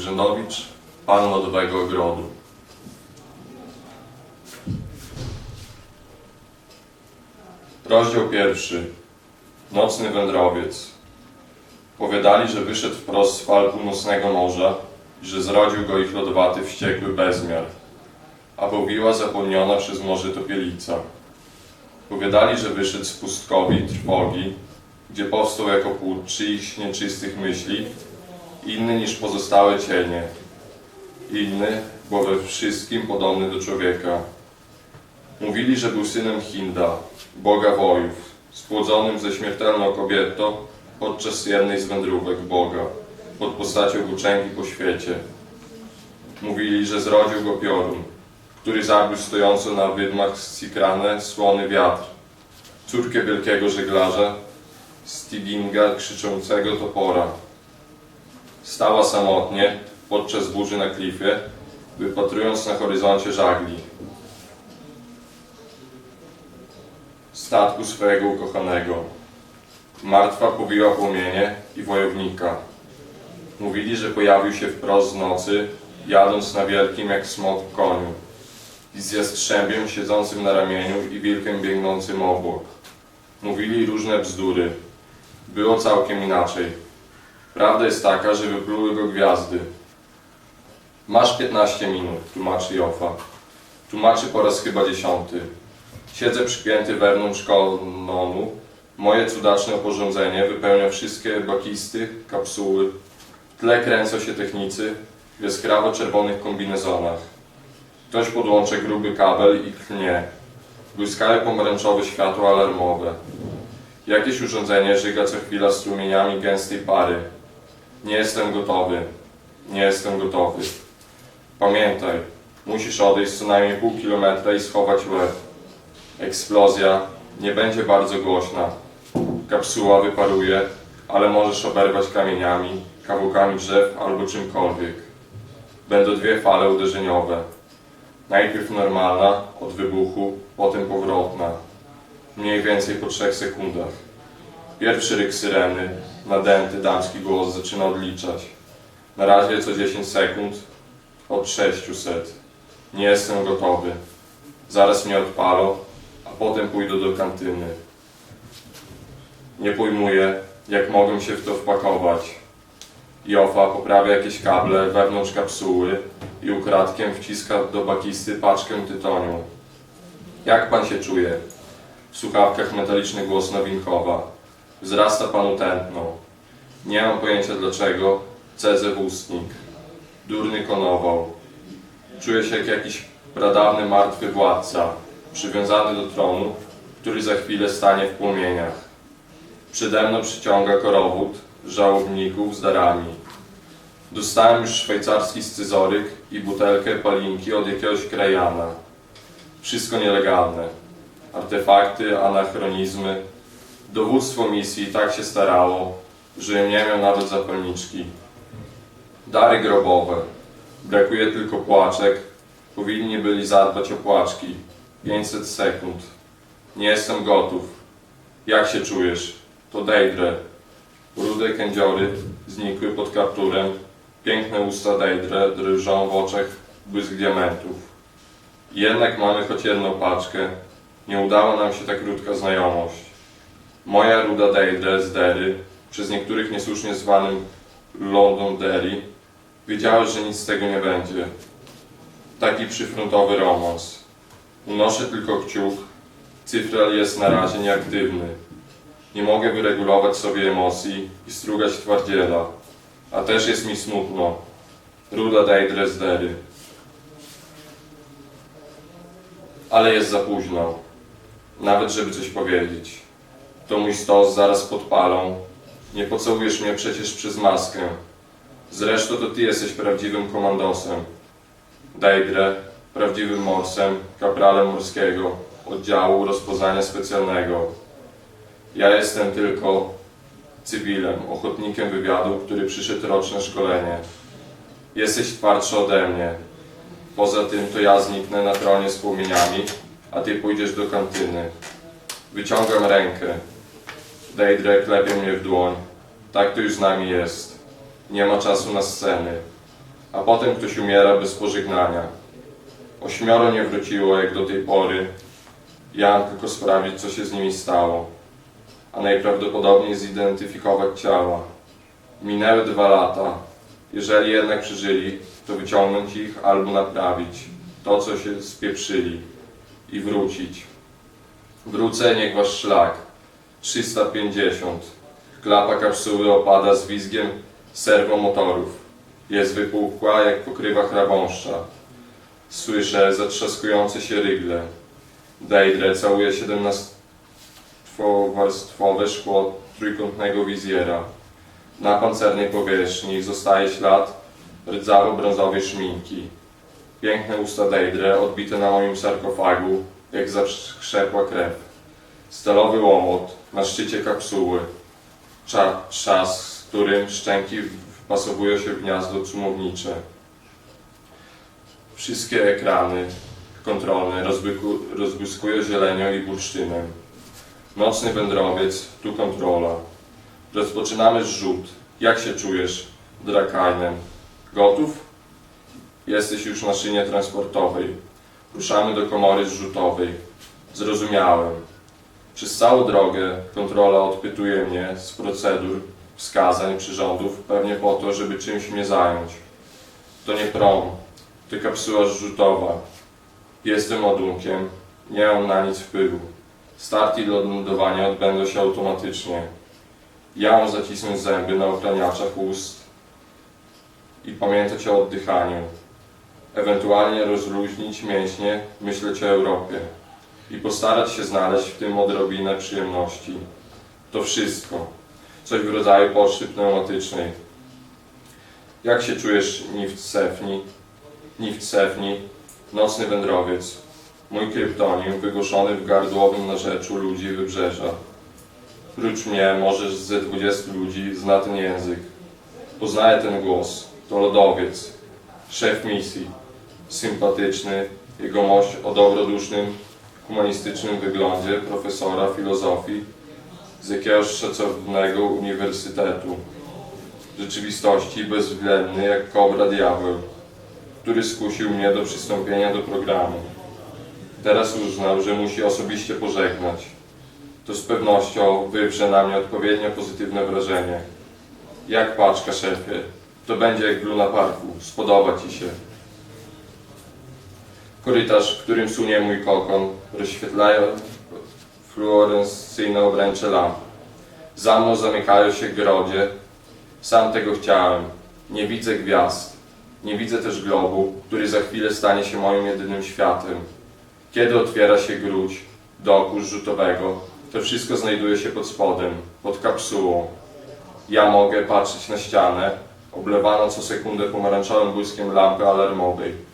Grzędowicz, Pan Lodowego Ogrodu. Rozdział pierwszy. Nocny wędrowiec. Powiadali, że wyszedł wprost z fal północnego morza i że zrodził go ich lodowaty, wściekły bezmiar, a powiła zapomniona przez morze topielica. Powiadali, że wyszedł z pustkowi, trwogi, gdzie powstał jako płód czyichś nieczystych myśli, inny niż pozostałe cienie, inny, bo we wszystkim podobny do człowieka. Mówili, że był synem Hinda, boga wojów, spłodzonym ze śmiertelną kobietą podczas jednej z wędrówek Boga, pod postacią włóczęgi po świecie. Mówili, że zrodził go piorun, który zabił stojąco na wydmach Sikrane słony wiatr, córkę wielkiego żeglarza, Stiginga krzyczącego topora. Stała samotnie podczas burzy na klifie, wypatrując na horyzoncie żagli. Statku swojego ukochanego. Martwa pobiła płomienie i wojownika. Mówili, że pojawił się wprost z nocy, jadąc na wielkim jak smok koniu i z jastrzębiem siedzącym na ramieniu i wilkiem biegnącym obok. Mówili różne bzdury. Było całkiem inaczej. Prawda jest taka, że wypluły go gwiazdy. Masz 15 minut, tłumaczy Jofa. Tłumaczy po raz chyba dziesiąty. Siedzę przypięty wewnątrz kononu. Moje cudaczne oporządzenie wypełnia wszystkie bakisty, kapsuły. W tle kręcą się technicy w jaskrawo-czerwonych kombinezonach. Ktoś podłącza gruby kabel i klnie. Błyskają pomarańczowe światło alarmowe. Jakieś urządzenie żyga co chwila strumieniami gęstej pary. Nie jestem gotowy. Nie jestem gotowy. Pamiętaj, musisz odejść co najmniej pół kilometra i schować łeb. Eksplozja nie będzie bardzo głośna. Kapsuła wyparuje, ale możesz oberwać kamieniami, kawałkami drzew albo czymkolwiek. Będą dwie fale uderzeniowe. Najpierw normalna, od wybuchu, potem powrotna. Mniej więcej po trzech sekundach. Pierwszy ryk syreny, nadęty damski głos zaczyna odliczać. Na razie co 10 sekund, od 600. Nie jestem gotowy. Zaraz mnie odpalą, a potem pójdę do kantyny. Nie pojmuję, jak mogę się w to wpakować. Jofa poprawia jakieś kable wewnątrz kapsuły i ukradkiem wciska do bakisty paczkę tytoniu. Jak pan się czuje? W słuchawkach metaliczny głos nowinkowa. Wzrasta panu tętno. Nie mam pojęcia dlaczego. Cedzę w ustnik. Durny konował. Czuję się jak jakiś pradawny martwy władca, przywiązany do tronu, który za chwilę stanie w płomieniach. Przede mną przyciąga korowód żałobników z darami. Dostałem już szwajcarski scyzoryk i butelkę palinki od jakiegoś krajana. Wszystko nielegalne. Artefakty, anachronizmy. Dowództwo misji tak się starało, że nie miał nawet zapalniczki. Dary grobowe. Brakuje tylko płaczek. Powinni byli zadbać o płaczki. 500 sekund. Nie jestem gotów. Jak się czujesz? To Deidre. Rude kędziory znikły pod kapturem. Piękne usta Deidre drżą w oczach błysk diamentów. Jednak mamy choć jedną paczkę. Nie udała nam się ta krótka znajomość. Moja ruda Deidre z Derry, przez niektórych niesłusznie zwanym London Derry, wiedziała, że nic z tego nie będzie. Taki przyfrontowy romans. Unoszę tylko kciuk. Cyfral jest na razie nieaktywny. Nie mogę wyregulować sobie emocji i strugać twardziela. A też jest mi smutno. Ruda Deidre z Derry. Ale jest za późno. Nawet żeby coś powiedzieć. To mój stos zaraz podpalą. Nie pocałujesz mnie przecież przez maskę. Zresztą to ty jesteś prawdziwym komandosem. Deidre, prawdziwym morsem, kapralem morskiego, oddziału rozpoznania specjalnego. Ja jestem tylko cywilem, ochotnikiem wywiadu, który przyszedł roczne szkolenie. Jesteś twardszy ode mnie. Poza tym to ja zniknę na tronie z płomieniami, a ty pójdziesz do kantyny. Wyciągam rękę. Deidre klepie mnie w dłoń. Tak to już z nami jest. Nie ma czasu na sceny. a potem ktoś umiera bez pożegnania. Ośmioro nie wróciło jak do tej pory. Ja mam tylko sprawdzić, co się z nimi stało, a najprawdopodobniej zidentyfikować ciała. Minęły dwa lata. Jeżeli jednak przeżyli, to wyciągnąć ich albo naprawić to, co się spieprzyli i wrócić. Wrócę, niech wasz szlak. 350. Klapa kapsuły opada z wizgiem serwomotorów. Jest wypukła jak pokrywa chrabąszcza. Słyszę zatrzaskujące się rygle. Deidre całuje 17-warstwowe szkło trójkątnego wizjera. Na pancernej powierzchni zostaje ślad rdzawo-brązowej szminki. Piękne usta Deidre odbite na moim sarkofagu, jak zakrzepła krew. Stalowy łomot na szczycie kapsuły. Cza, czas, z którym szczęki wpasowują się w gniazdo cumownicze. Wszystkie ekrany kontrolne rozbyku, rozbłyskują zielenią i bursztynem. Nocny wędrowiec, tu kontrola. Rozpoczynamy zrzut. Jak się czujesz, Drakainen? Gotów? Jesteś już na szynie transportowej. Ruszamy do komory zrzutowej. Zrozumiałem. Przez całą drogę kontrola odpytuje mnie z procedur, wskazań, przyrządów, pewnie po to, żeby czymś mnie zająć. To nie prom, to kapsuła zrzutowa. Jestem ładunkiem, nie mam na nic wpływu. Start i lądowanie odbędą się automatycznie. Ja mam zacisnąć zęby na ochraniaczach ust i pamiętać o oddychaniu. Ewentualnie rozluźnić mięśnie, myśleć o Europie i postarać się znaleźć w tym odrobinę przyjemności. To wszystko. Coś w rodzaju poczty pneumatycznej. Jak się czujesz? Nift Sefni, nocny wędrowiec. Mój kryptonim wygłoszony w gardłowym narzeczu ludzi wybrzeża. Prócz mnie możesz ze 20 ludzi zna ten język. Poznaję ten głos. To lodowiec. Szef misji. Sympatyczny. Jego mość o dobrodusznym, humanistycznym wyglądzie profesora filozofii z jakiegoś szacownego uniwersytetu. W rzeczywistości bezwzględny jak kobra diabeł, który skusił mnie do przystąpienia do programu. Teraz uznał, że musi osobiście pożegnać. To z pewnością wywrze na mnie odpowiednio pozytywne wrażenie. Jak paczka, szefie? To będzie jak w Luna Parku. Spodoba ci się. Korytarz, w którym sunie mój kokon, rozświetlają fluorescyjne obręcze lamp. Za mną zamykają się grodzie. Sam tego chciałem. Nie widzę gwiazd. Nie widzę też globu, który za chwilę stanie się moim jedynym światem. Kiedy otwiera się grudź doku rzutowego, to wszystko znajduje się pod spodem, pod kapsułą. Ja mogę patrzeć na ścianę, oblewaną co sekundę pomarańczowym błyskiem lampy alarmowej.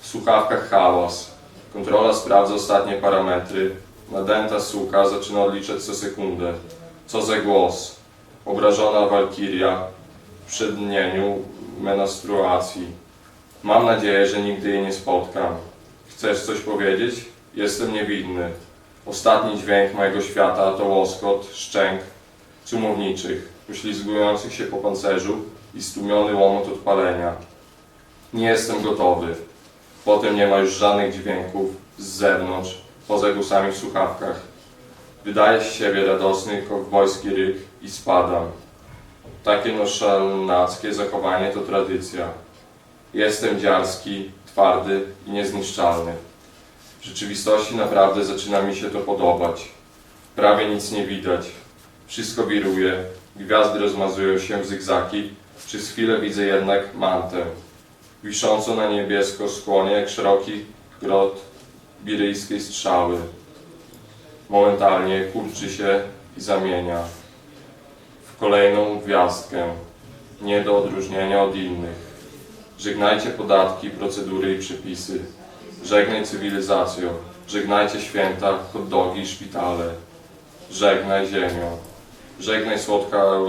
W słuchawkach hałas. Kontrola sprawdza ostatnie parametry. Nadęta suka zaczyna odliczać co sekundę. Co za głos. Obrażona walkiria w przednieniu menstruacji. Mam nadzieję, że nigdy jej nie spotkam. Chcesz coś powiedzieć? Jestem niewinny. Ostatni dźwięk mojego świata to łoskot, szczęk cumowniczych, poślizgujących się po pancerzu i stłumiony łomot odpalenia. Nie jestem gotowy. Potem nie ma już żadnych dźwięków z zewnątrz, poza głosami w słuchawkach. Wydaje z siebie radosny kowbojski ryk i spadam. Takie noszalnackie zachowanie to tradycja. Jestem dziarski, twardy i niezniszczalny. W rzeczywistości naprawdę zaczyna mi się to podobać. Prawie nic nie widać. Wszystko wiruje, gwiazdy rozmazują się w zygzaki. Przez chwilę widzę jednak mantę, wiszącą na niebiesko skłonie jak szeroki grot biryjskiej strzały. Momentalnie kurczy się i zamienia w kolejną gwiazdkę, nie do odróżnienia od innych. Żegnajcie podatki, procedury i przepisy. Żegnaj cywilizacjo. Żegnajcie święta, hot dogi i szpitale. Żegnaj ziemią. Żegnaj słodka